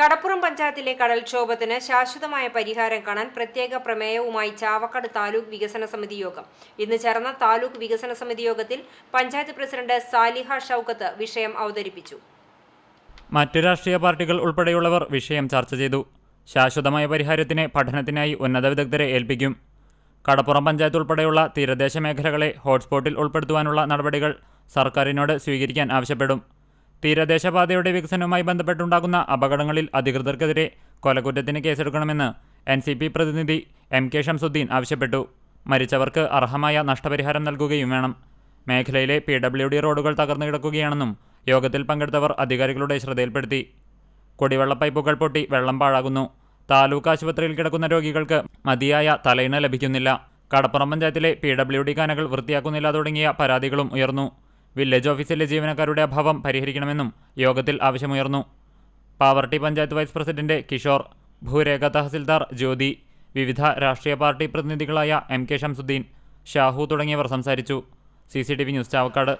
കടപ്പുറം പഞ്ചായത്തിലെ കടൽക്ഷോഭത്തിന് ശാശ്വതമായ പരിഹാരം കാണാൻ പ്രത്യേക പ്രമേയവുമായി ചാവക്കാട് താലൂക്ക് വികസന സമിതി യോഗം. ഇന്ന് ചേർന്ന താലൂക്ക് വികസന സമിതി യോഗത്തിൽ പഞ്ചായത്ത് പ്രസിഡന്റ് സാലിഹ ഷൌക്കത്ത് വിഷയം അവതരിപ്പിച്ചു. മറ്റു രാഷ്ട്രീയ പാർട്ടികൾ ഉൾപ്പെടെയുള്ളവർ വിഷയം ചർച്ച ചെയ്തു. ശാശ്വതമായ പരിഹാരത്തിന് പഠനത്തിനായി ഉന്നത വിദഗ്ധരെ ഏൽപ്പിക്കും. കടപ്പുറം പഞ്ചായത്ത് ഉൾപ്പെടെയുള്ള തീരദേശ മേഖലകളെ ഹോട്ട്സ്പോട്ടിൽ ഉൾപ്പെടുത്തുവാനുള്ള നടപടികൾ സർക്കാരിനോട് സ്വീകരിക്കാൻ ആവശ്യപ്പെടും. തീരദേശ പാതയുടെ വികസനവുമായി ബന്ധപ്പെട്ടുണ്ടാകുന്ന അപകടങ്ങളിൽ അധികൃതർക്കെതിരെ കൊലകുറ്റത്തിന് കേസെടുക്കണമെന്ന് എൻ സി പി പ്രതിനിധി എം കെ ഷംസുദ്ദീൻ ആവശ്യപ്പെട്ടു. മരിച്ചവർക്ക് അർഹമായ നഷ്ടപരിഹാരം നൽകുകയും വേണം. മേഖലയിലെ പി ഡബ്ല്യു ഡി റോഡുകൾ തകർന്നു കിടക്കുകയാണെന്നും യോഗത്തിൽ പങ്കെടുത്തവർ അധികാരികളുടെ ശ്രദ്ധയിൽപ്പെടുത്തി. കുടിവെള്ള പൈപ്പുകൾ പൊട്ടി വെള്ളം പാഴാകുന്നു. താലൂക്ക് ആശുപത്രിയിൽ കിടക്കുന്ന രോഗികൾക്ക് മതിയായ തലയിണ ലഭിക്കുന്നില്ല. കടപ്പുറം പഞ്ചായത്തിലെ പി ഡബ്ല്യു ഡി കാനകൾ വൃത്തിയാക്കുന്നില്ല തുടങ്ങിയ പരാതികളും ഉയർന്നു. വില്ലേജ് ഓഫീസിലെ ജീവനക്കാരുടെ അഭാവം പരിഹരിക്കണമെന്നും യോഗത്തിൽ ആവശ്യമുയർന്നു. പാവർട്ടി പഞ്ചായത്ത് വൈസ് പ്രസിഡന്റ് കിഷോർ ഭൂരേഖ തഹസിൽദാർ ജ്യോതി വിവിധ രാഷ്ട്രീയ പാർട്ടി പ്രതിനിധികളായ എം കെ ഷംസുദ്ദീൻ ഷാഹു തുടങ്ങിയവർ സംസാരിച്ചു. C news Chavakkad.